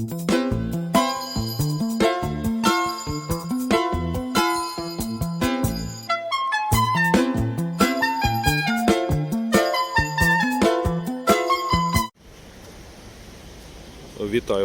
Вітаю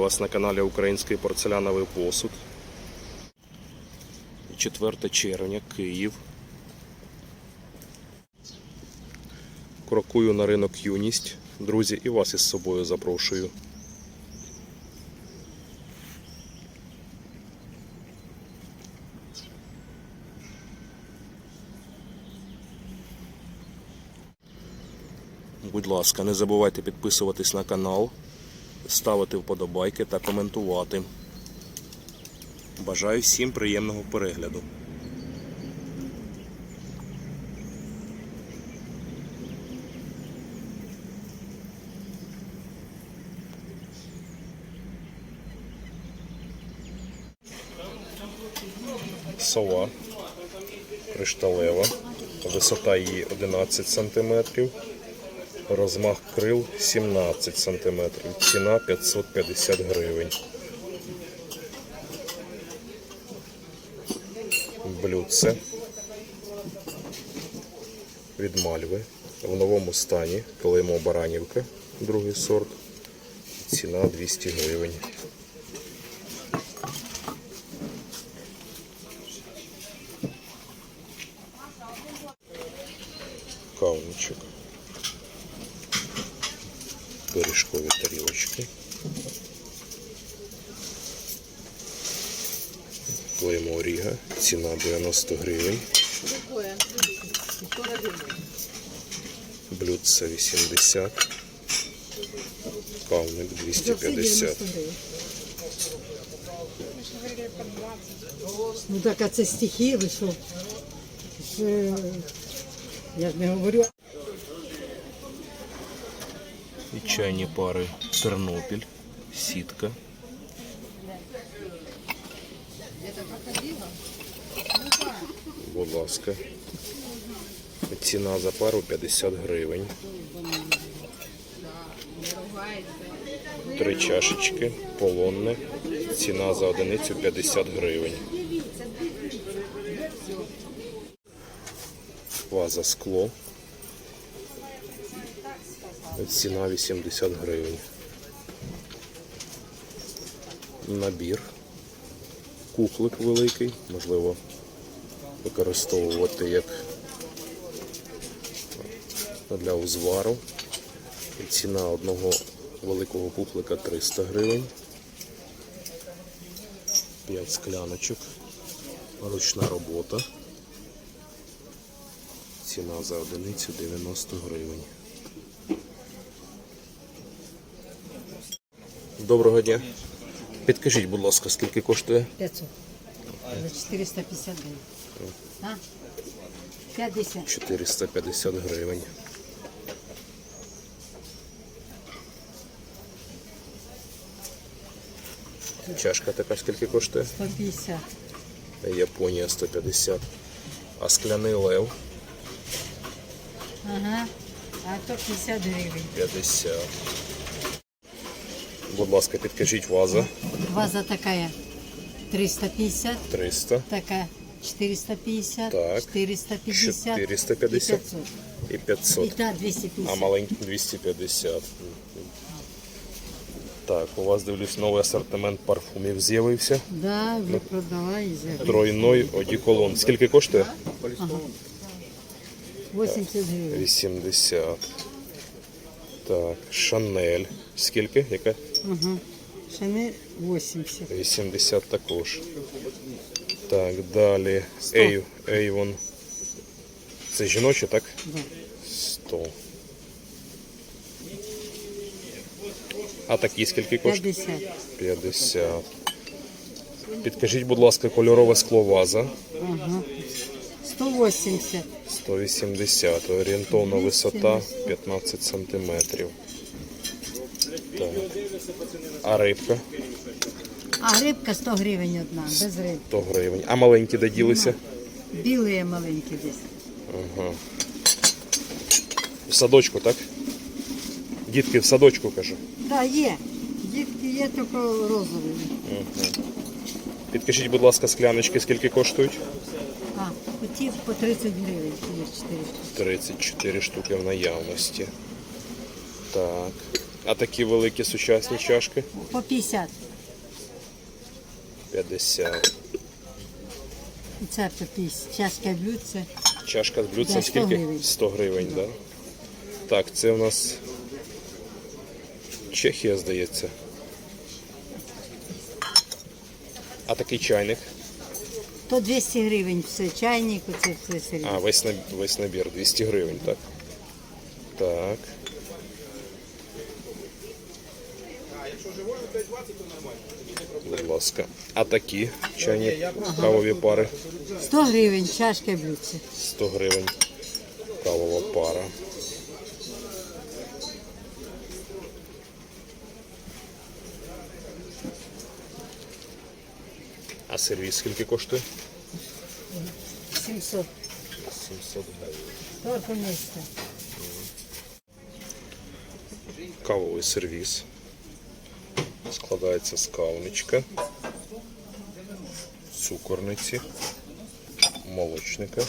вас на каналі Український порцеляновий посуд. 4 червня, Київ. Крокую на ринок юність. Друзі, і вас із собою запрошую. Будь ласка, не забувайте підписуватись на канал, ставити вподобайки та коментувати. Бажаю всім приємного перегляду. Сова кришталева, висота її 11 см, розмах крил 17 см, ціна 550 гривень. Блюдце від мальви в новому стані, клеймо Баранівка, другий сорт, ціна 200 гривень. Кавничок. Пиріжкові тарілочки. Клеймо Оріга. Ціна 90 гривень. Блюдце 80. Кавник 250. Ну так, а це стихи, ви що? Це, я ж не говорю. І чайні пари Тернопіль, сітка. Будь ласка. Ціна за пару 50 гривень. Три чашечки, полонне. Ціна за одиницю 50 гривень. Ваза скло. Ціна 80 гривень. Набір. Кухлик великий, можливо, використовувати як для узвару. Ціна одного великого кухлика 300 гривень. 5 скляночок. Ручна робота. Ціна за одиницю 90 гривень. Доброго дня. Підкажіть, будь ласка, скільки коштує? 500. За 450 гривень. А? 50. 450 гривень. Чашка така скільки коштує? 150. Японія 150. А скляний лев Ага. А то 50 гривень. 50. Будь ласка, підкажіть ваза Ваза такая 350, 300 такая 450, Так. 450, 450. і і 500. І 500. та А 250. маленький 250. Так, у вас дивлюсь новий асортимент парфумів з'явився. Да, вже продала і за Тройной одіколон. Скільки коштує? 80 гривень. 80. Так, Шанель. Скільки? Яка? Ага. Шанель 80. 80 також. Так, далі. Avon. Це жіноче, так? 100. А такі скільки коштує? 50. 50. Підкажіть, будь ласка, кольорове скло ваза. Ага. 180. 180. Орієнтовна висота 15 сантиметрів. Так. А рибка А рибка 100 гривень одна, без рибки. 100 гривень. А маленькі де ділися? Білі маленькі десь. Ага. В садочку, так? Дітки в садочку кажу. Да, є. Дітки є тільки розові. Підкажіть, будь ласка, скляночки скільки коштують? А, оті по 30 гривень, є 4 штуки. 34 штуки в наявності. Так. А такі великі сучасні чашки? По 50. 50. І це 50. Чашка блюдце. Чашка з блюдцем 100 скільки? гривень. 100 гривень, так? Да. Так, це у нас Чехія, здається. А такий чайник? То 200 гривень все, чайник, оце все. А, весь, набір, весь набір 200 гривень, так? Так. Будь ласка. А такі чайні кавові пари 100 гривень, чашка блюдце. 100 гривень. Кавова пара. А сервіс скільки коштує? 700. 700 гривень. Кавовий сервіс. Складається з кавничка, цукорниці, молочника,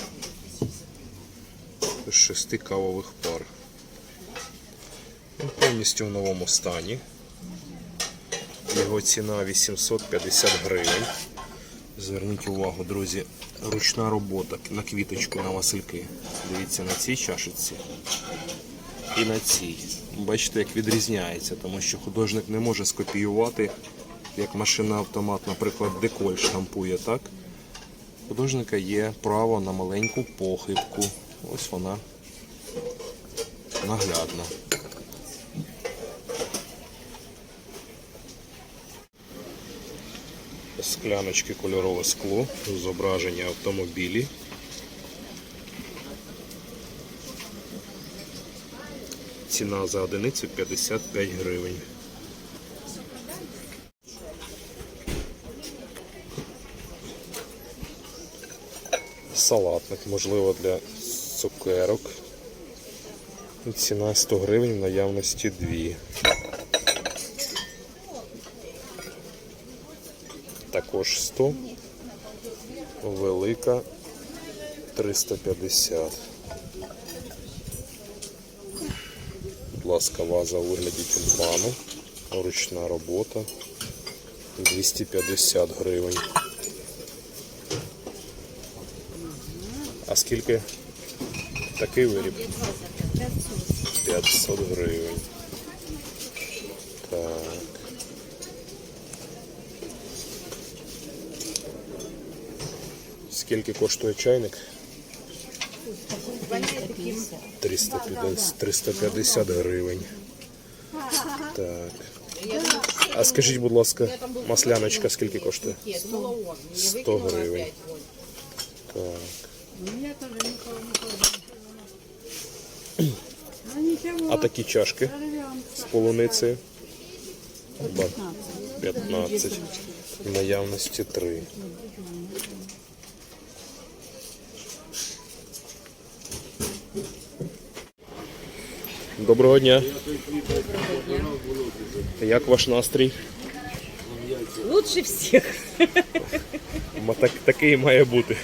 з шести кавових пар. Він повністю в новому стані. Його ціна 850 гривень. Зверніть увагу, друзі, ручна робота на квіточку на васильки. Дивіться на цій чашечці і на цій. Бачите, як відрізняється, тому що художник не може скопіювати, як машина автомат, наприклад, деколь штампує, так? Художника є право на маленьку похибку. Ось вона наглядна. Скляночки кольорове скло, зображення автомобілі. Ціна за одиницю 55 гривень. Салатник, можливо, для цукерок. Ціна 100 гривень, в наявності 2. Також 100. Велика 350. Ласка, ваза у вигляді тюльпану. Ручна робота. 250 гривень. А скільки такий виріб? 500 гривень. Так. Скільки коштує чайник? 350, 350 гривень. Так. А скажіть, будь ласка, масляночка скільки коштує? 100 гривень. Так. А такі чашки з полуницею? Ба- 15. В наявності 3. Доброго дня. Як ваш настрій? Лучше всех. Ма- Так, такий має бути.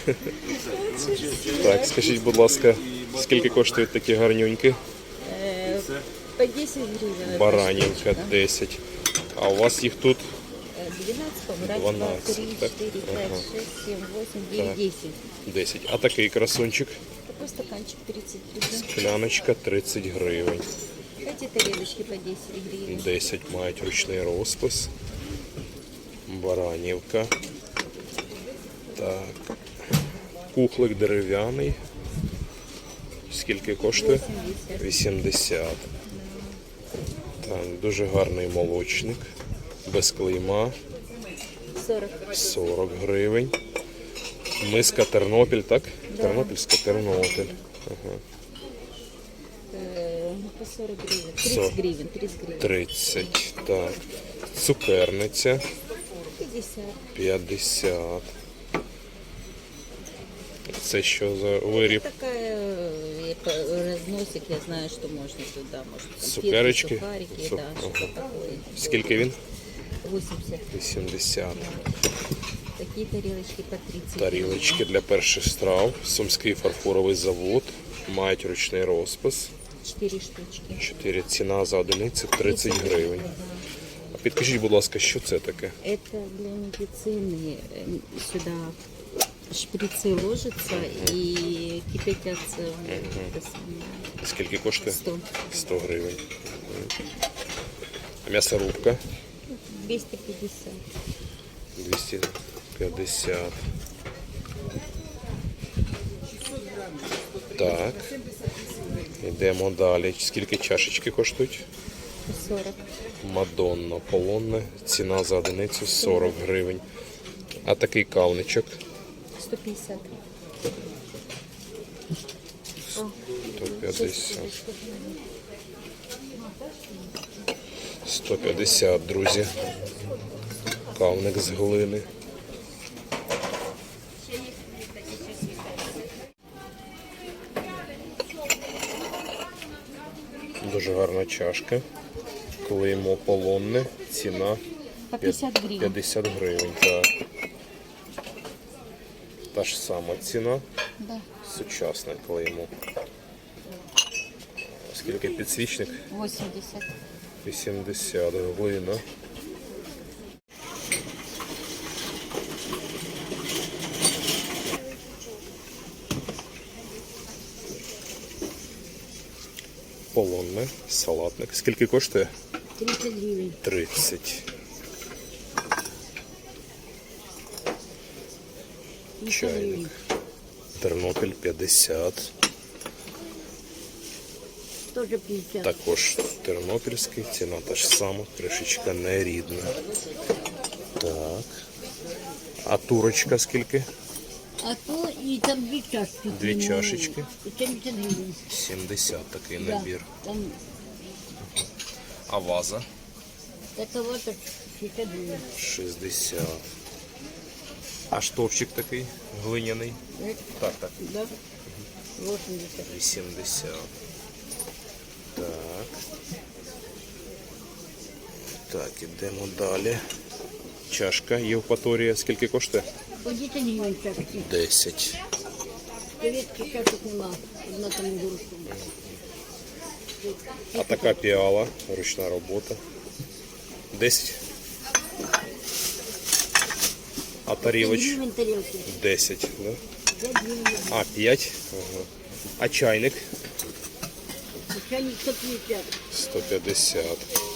Так, скажіть, будь ласка, скільки коштують такі гарнюньки? По 10 гривен. Баранівка 10. А у вас їх тут Э, 12, по-моему, 2, 3, 4, 5, 6, 7, 8, 9, 10. 10. А такий красунчик? Такой стаканчик 30 гривен. Кляночка 30 гривень. Эти тарелочки по 10 гривен. 10 мають ручний розпис. Баранівка. Так. Кухлик дерев'яний. Скільки коштує? 80. 80. Так, дуже гарний молочник. Без клейма. 40. 40 гривень. Миска Тернопіль, так? Тернопільська Тернопіль. Ага. Э, ну, по 40 гривен. 30 40. гривен. 30 гривен. 30. Так. Цукерниця 50. 50. Це що за виріб? Такая э, по- разносик, я знаю, что можно туда. Может, конфетки, Цукерочки? сухарики, Цу- да, ага. что такое. Скільки він? 80. 80 Такие тарелочки по 30. Тарілочки для перших страв. Сумський фарфоровий завод. Мають ручний розпис. 4 штучки. 4 ціна за одиницю 30 гривень. А підкажіть, будь ласка, що це таке? Это для медицины. Э, Сюда шприцы ложатся и кипятятся. Это самое. Скільки коштує? 100. 100 гривень. А м'ясорубка 250. 250. Так. Йдемо далі. Скільки чашечки коштують? 40. Мадонна полонне. Ціна за одиницю 40 гривень. А такий кавничок 150. 150. 150, друзі. Кавник з глини. Дуже гарна чашка. Клеймо полонне. Ціна 50 гривень. 50 гривень. Так. Та ж сама ціна. Да. Сучасне клеймо. Скільки підсвічник? 80. 80 глина. Полонне, салатник. Скільки коштує? 30 гривень. 30. Чайник. Тернопіль 50. Теж 50. Також тернопільський, ціна та ж сама, кришечка не рідна. Так. А турочка скільки? А то і там дві чашки. Дві ну, чашечки. і 70 гривень. 70 такий Да, набір. Там А ваза? такова так 60 гривень. 60. А штовчик такий глиняний? Е, Так, так. Да? 80. 80. Так. Так, ідемо далі. Чашка Євпаторія. Скільки коштує? По 10 гривень чашки. 10. Совєтських чашок нема. Одна там дорожка. А така піала, ручна робота. 10. А 5 тарілоч? гривень тарілки. 10, да? А, 5. Ага. А чайник? Чайник 150. 150.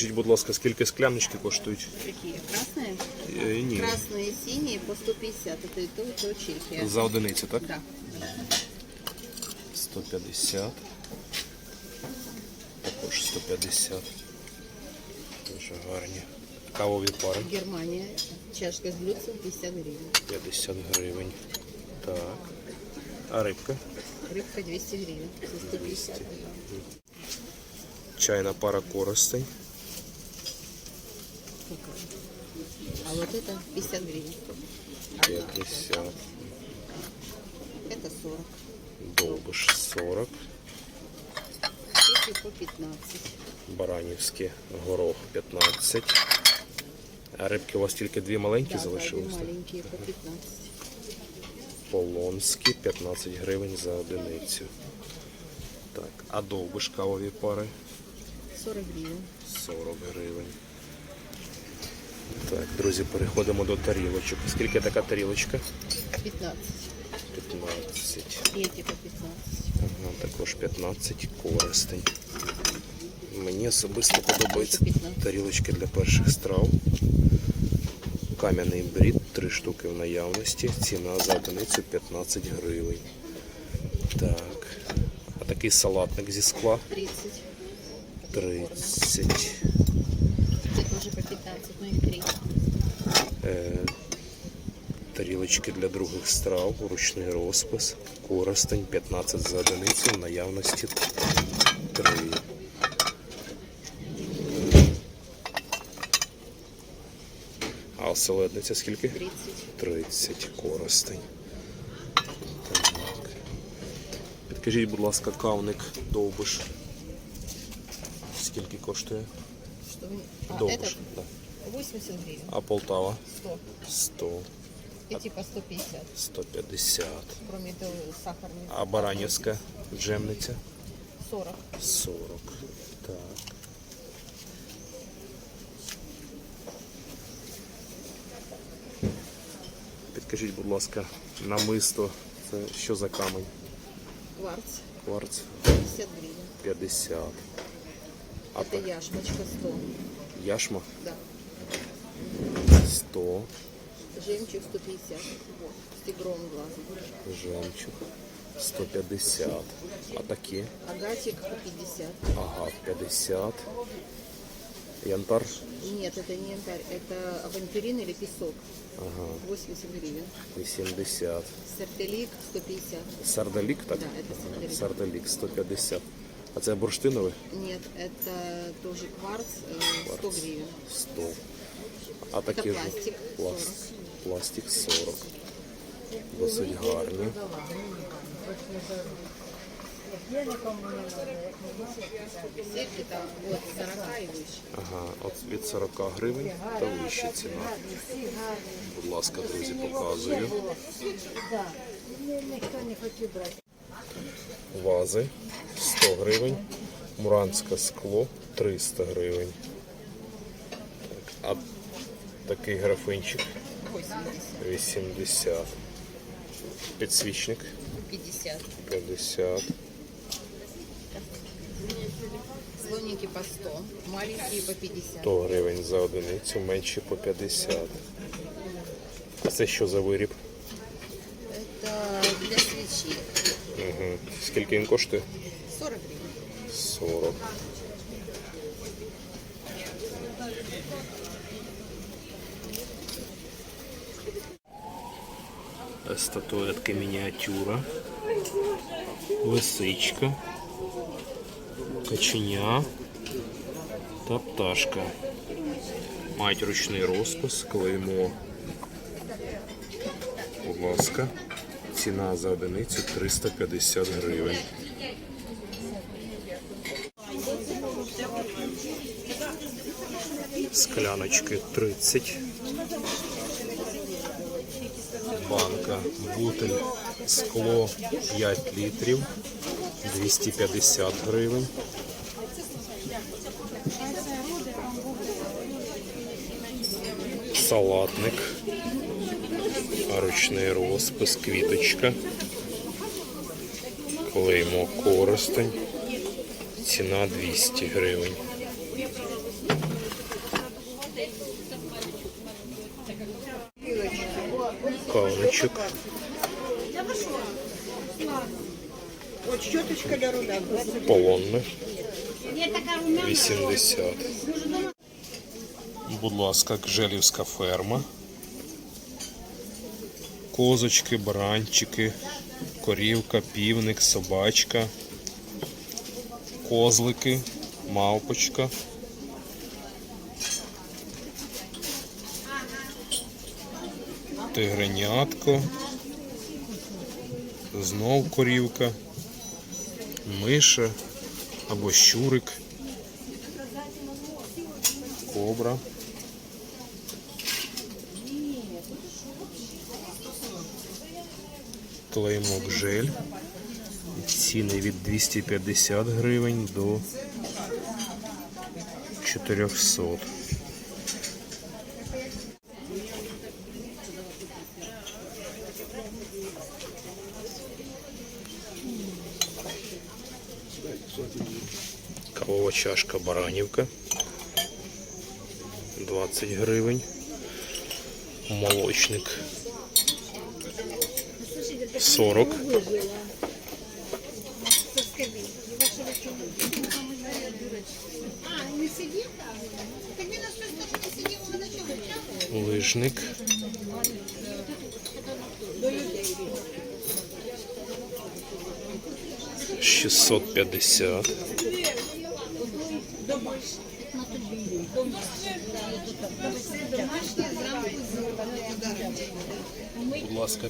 Підкажіть, будь ласка, скільки скляночки коштують? Какие? Красные? Е, Ні. Красные и синие по 150. Это и то, и то Чехия. За одиницю, так? Да. 150. Також 150. Дуже гарні. Кавові пари. Германия. Чашка с блюдцем 50 гривен. 50 гривень. Так. А рибка? Рыбка 200 гривен. За 150. Чайна пара коростень. вот это 50 гривен. 50. Это 40. Довбиш 40. Эти по 15. Баранівське горох 15. А рибки у вас тільки дві маленькі Да, да, залишились? две так? маленькие по 15. Полонські 15 гривень за одиницю. Так, а довбиш кавові пари 40 гривен. 40 гривень. Так, друзі, переходимо до тарілочок. Скільки така тарілочка? 15. 15. И эти 15. Ага, також 15 користень. Мені особисто подобаються тарілочки для перших страв. Кам'яний брід, 3 штуки в наявності. Ціна за одиницю 15 гривень. Так. А такий салатник зі скла 30. 30. Это по 15, но их 3. Е, тарілочки для других страв, ручний розпис, користень 15 за одиницю, в наявності 3. А оселедниця скільки? 30. 30 коростень. Так. Підкажіть, будь ласка, кавник довбиш. Скільки коштує? Что вы- А, Довбиш. этот Так. 80 гривен. А Полтава? 100. 100, Эти по 150. 150. Кроме того, сахарный. А Баранівська джемниця? 40. 40. Так. Підкажіть, будь ласка, намисто це що за камень? Кварц. Кварц 50 гривен. 50. А Это так, яшмочка 100. яшма Да. 100, Жемчуг 150. Вот. С тигровым глазом. жемчуг 150. А такі? Агатик по 50. Ага, 50. Янтар? Нет, это не янтарь. Это авантюрин или песок. Ага, 80 гривен. 80. Сертелик 150. Сардалік, так? Да, это сардалик. Сардалік 150. А це бурштиновий? Нет, это тоже кварц, э, 100 гривен. 100. А такі ж пластик, пласт, пластик 40. Досить гарні. Сетки там от 40 и выше. Ага, от від 40 гривень та вища ціна. Будь ласка, друзі, показую. Вази 100 гривень. Муранське скло 300 гривень. А такий графинчик 80, 80. Підсвічник 50. 50. Слоники по 100, маленькие по 50. 100 гривень за одиницю, менші по 50. А це що за виріб? Это для свечи. Угу. Скільки він коштує? 40 гривен. 40. Статуэтка мініатюра. Лисичка. Каченя та пташка. Мають ручний розпис, клеймо. Будь ласка. Ціна за одиницю 350 гривень. Скляночки 30. Банка, бутиль, скло 5 літрів, 250 гривень. Салатник, ручний розпис, квіточка, клеймо коростень, ціна 200 гривень. Кавничок. Полонне. 80. Будь ласка, Кжелівська ферма. Козочки, баранчики, корівка, півник, собачка, козлики, мавпочка. Тигренятко. Знов корівка, миша або щурик, кобра. Клеймок жель. Ціни від 250 гривень до 400. Кавова чашка Баранівка. 20 гривень. Молочник 40. Лижник. Шістсот п'ятдесят. Будь ласка,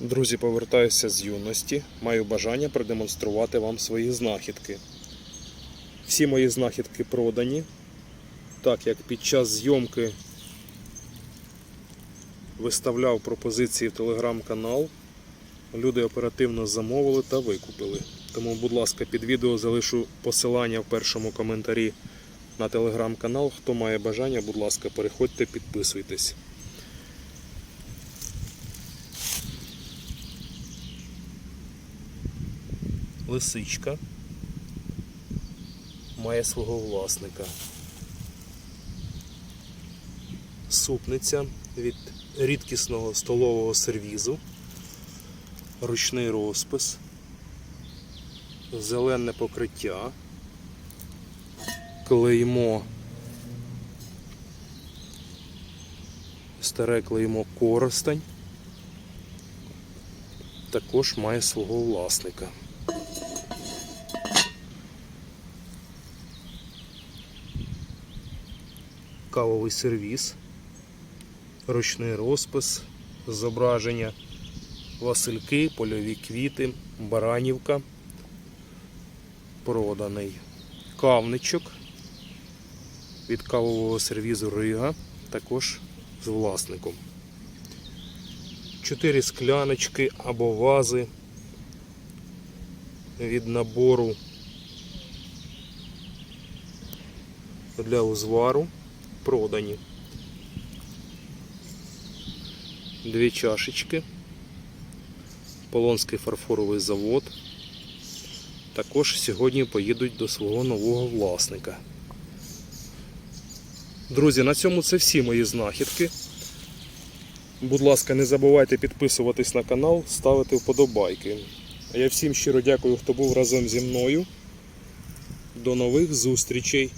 Друзі, повертаюся з юності. Маю бажання продемонструвати вам свої знахідки. Всі мої знахідки продані. Так як під час зйомки виставляв пропозиції в телеграм-канал, люди оперативно замовили та викупили. Тому, будь ласка, під відео залишу посилання в першому коментарі на телеграм-канал. Хто має бажання, будь ласка, переходьте, підписуйтесь. Лисичка має свого власника. Супниця від рідкісного столового сервізу, ручний розпис, зелене покриття, клеймо, старе клеймо коростень, також має свого власника. Кавовий сервіс, ручний розпис, зображення. Васильки, польові квіти, Баранівка, проданий кавничок від кавового сервізу Рига, також з власником. Чотири скляночки або вази від набору для узвару продані. Дві чашечки. Полонський фарфоровий завод. Також сьогодні поїдуть до свого нового власника. Друзі, на цьому це всі мої знахідки. Будь ласка, не забувайте підписуватись на канал, ставити вподобайки. А я всім щиро дякую, хто був разом зі мною. До нових зустрічей!